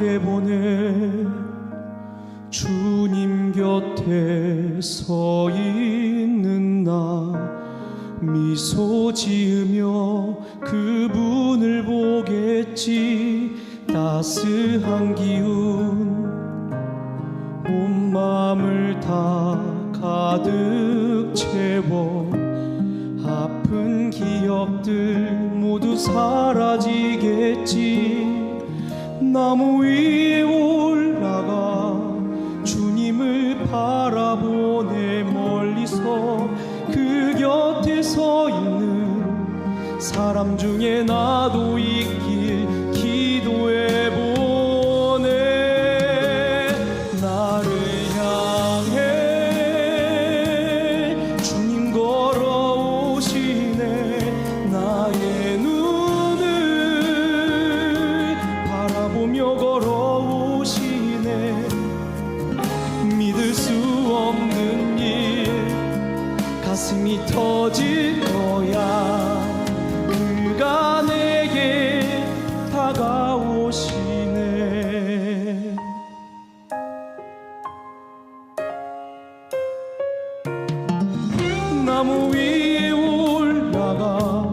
생각해보네 주님 곁에 서 있는 나 미소 지으며 그분을 보겠지. 따스한 기운 온 마음을 다 가득 채워 아픈 기억들 모두 사라지겠지 나무 위에 올라가 주님을 바라보네 멀리서 그 곁에 서 있는 사람 중에 나도 있길 기도해 보네. 나를 향 믿을 수 없는 일. 가슴이 터질 거야. 그가 내게 다가오시네. 나무 위에 올라가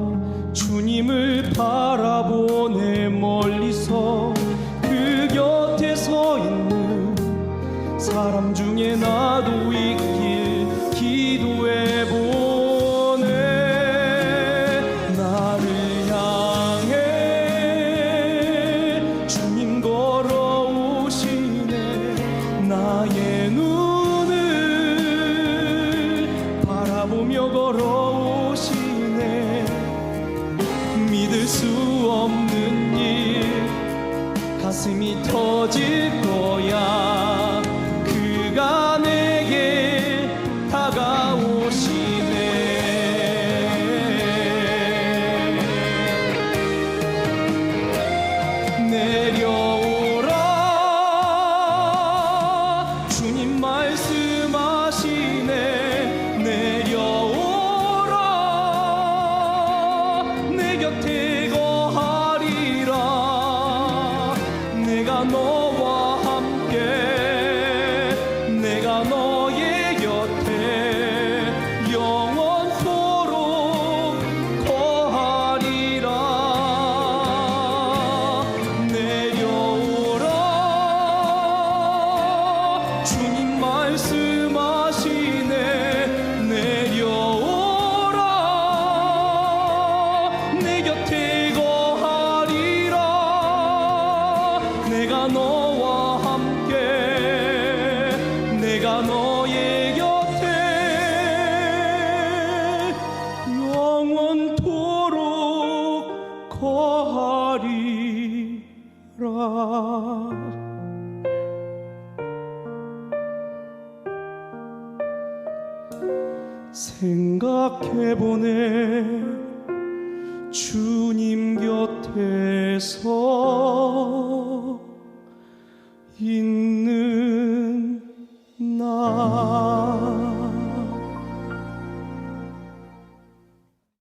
주님을 바라보네 사람 중에 나도 있길 기도해 보네. 나를 향해 주님 걸어오시네. 나의 눈을 바라보며 걸어오시네. 믿을 수 없는 일 가슴이 터질 거야 곁에 거하리라. 내가 너와 함께 내가 너의 곁에 영원토록 거하리라. 내려오라. 주님 말씀하시 생각해보네. 주님 곁에서